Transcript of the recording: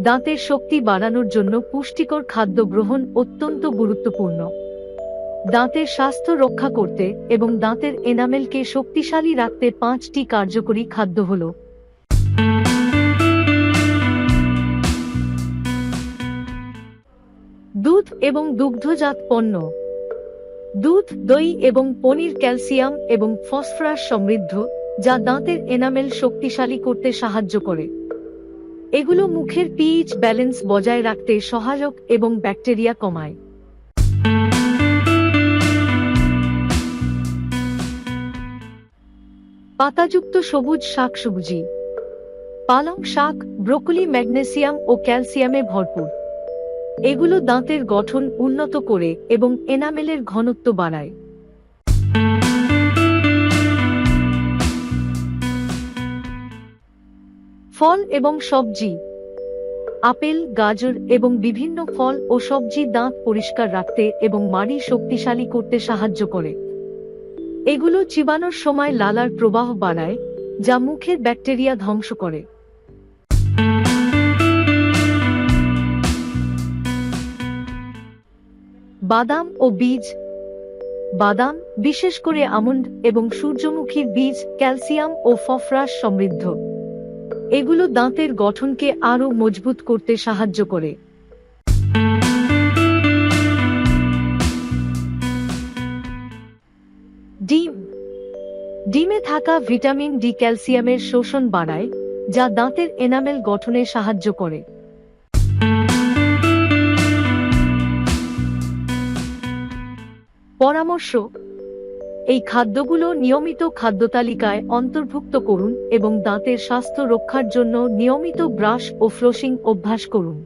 দাঁতের শক্তি বাড়ানোর জন্য পুষ্টিকর খাদ্য গ্রহণ অত্যন্ত গুরুত্বপূর্ণ। দাঁতের স্বাস্থ্য রক্ষা করতে এবং দাঁতের এনামেলকে শক্তিশালী রাখতে পাঁচটি কার্যকরী খাদ্য হল। দুধ এবং দুগ্ধজাত পণ্য। দুধ, দই এবং পনির, ক্যালসিয়াম এবং ফসফরাস সমৃদ্ধ যা দাঁতের এনামেল শক্তিশালী করতে সাহায্য করে। এগুলো মুখের পিএইচ ব্যালেন্স বজায় রাখতে সহায়ক এবং ব্যাকটেরিয়া কমায়। পাতাযুক্ত সবুজ শাকসবজি। পালং শাক, ব্রোকলি, ম্যাগনেসিয়াম ও ক্যালসিয়ামে ভরপুর। এগুলো দাঁতের গঠন উন্নত করে এবং এনামেলের ঘনত্ব বাড়ায়। ফল এবং সবজি, আপেল, গাজর এবং বিভিন্ন ফল ও সবজি দাঁত পরিষ্কার রাখতে এবং মাড়ি শক্তিশালী করতে সাহায্য করে। এগুলো চিবানোর সময় লালার প্রবাহ বাড়ায়, যা মুখের ব্যাকটেরিয়া ধ্বংস করে। বাদাম ও বীজ। বাদাম, বিশেষ করে আমন্ড এবং সূর্যমুখীর বীজ, ক্যালসিয়াম ও ফফরাস সমৃদ্ধ। এগুলো দাঁতের গঠনকে আরও মজবুত করতে সাহায্য করে। ডিম। ডিমে থাকা ভিটামিন ডি ক্যালসিয়ামের শোষণ বাড়ায়, যা দাঁতের এনামেল গঠনে সাহায্য করে। পরামর্শ এই খাদ্যগুলো নিয়মিত খাদ্য তালিকায় অন্তর্ভুক্ত করুন এবং দাঁতের স্বাস্থ্য রক্ষার জন্য নিয়মিত ব্রাশ ও ফ্লোশিং অভ্যাস করুন।